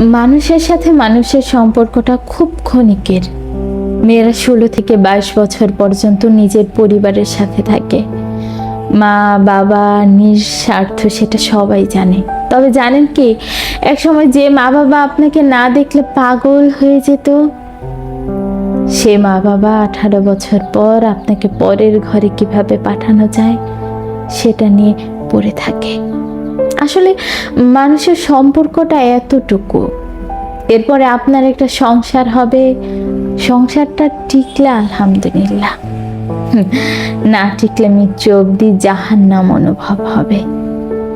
মানুষের সাথে মানুষের সম্পর্কটা খুব ক্ষণিকের। মেয়েরা ষোলো থেকে বাইশ বছর পর্যন্ত নিজের পরিবারের সাথে থাকে। মা, বাবা নিঃস্বার্থ সেটা সবাই জানে। তবে জানেন কি, একসময় যে মা বাবা আপনাকে না দেখলে পাগল হয়ে যেত, সে মা বাবা আঠারো বছর পর আপনাকে পরের ঘরে কীভাবে পাঠানো যায়, সেটা নিয়ে পড়ে থাকে। আসলে মানুষের সম্পর্কটা এতটুকু। এরপরে আপনার একটা সংসার হবে। সংসারটা টিকলে আলহামদুলিল্লাহ। না টিকলে মৃত্যু অবধি জাহান্নাম অনুভব হবে।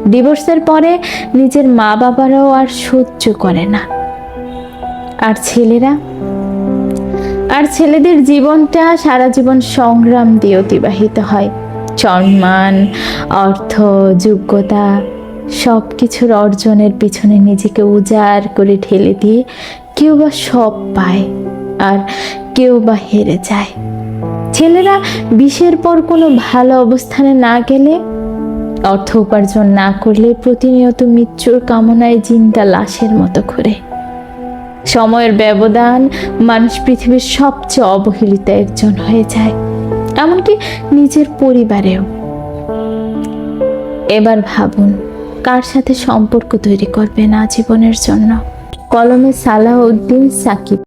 ডিভোর্সের পরে নিজের মা বাবারাও আর সহ্য করে না। আর ছেলেরা? আর ছেলেদের জীবনটা সারা জীবন সংগ্রাম দিয়ে অতিবাহিত হয়। সম্মান, অর্থ, যোগ্যতা সব কিছুর অর্জনের পিছনে নিজেকে উজাড় করে ঠেলে দিয়ে কেউ বা সব পায় আর কেউ বা হেরে যায়। ছেলেরা বিশের পর কোনো ভালো অবস্থানে না গেলে, অর্থ উপার্জন না করলে প্রতিনিয়ত মৃত্যুর কামনায় জিনটা লাশের মতো ঘুরে। সময়ের ব্যবধান মানুষ পৃথিবীর সবচেয়ে অবহেলিত একজন হয়ে যায়, এমনকি নিজের পরিবারেও। এবার ভাবুন কার সাথে সম্পর্ক তৈরি করবেন আজীবনের জন্য? কলমে সালাহ উদ্দিন সাকিব।